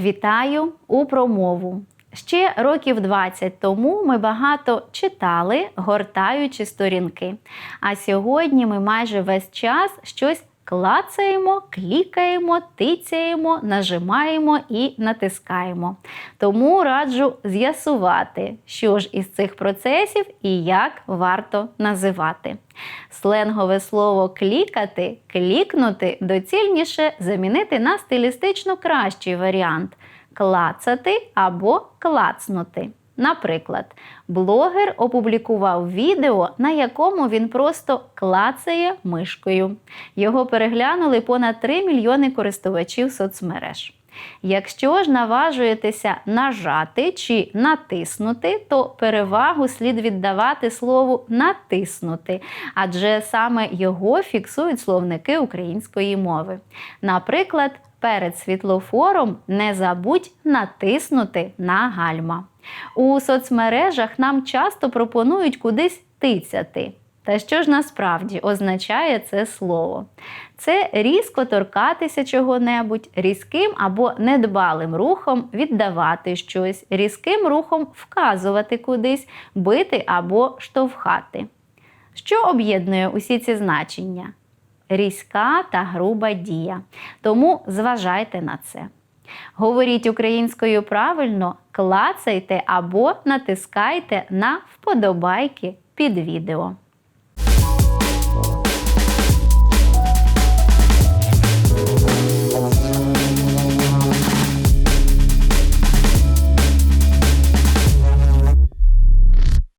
Вітаю у промову. Ще років 20 тому ми багато читали, гортаючи сторінки. А сьогодні ми майже весь час щось клацаємо, клікаємо, тицяємо, нажимаємо і натискаємо. Тому раджу з'ясувати, що ж із цих процесів і як варто називати. Сленгове слово клікати, клікнути доцільніше замінити на стилістично кращий варіант клацати або клацнути. Наприклад, блогер опублікував відео, на якому він просто клацає мишкою. Його переглянули понад 3 мільйони користувачів соцмереж. Якщо ж наважуєтеся нажати чи натиснути, то перевагу слід віддавати слову натиснути, адже саме його фіксують словники української мови. Наприклад, перед світлофором не забудь натиснути на гальма. У соцмережах нам часто пропонують кудись тицяти. Та що ж насправді означає це слово? Це різко торкатися чого-небудь, різким або недбалим рухом віддавати щось, різким рухом вказувати кудись, бити або штовхати. Що об'єднує усі ці значення? Різка та груба дія. Тому зважайте на це. Говоріть українською правильно, клацайте або натискайте на вподобайки під відео.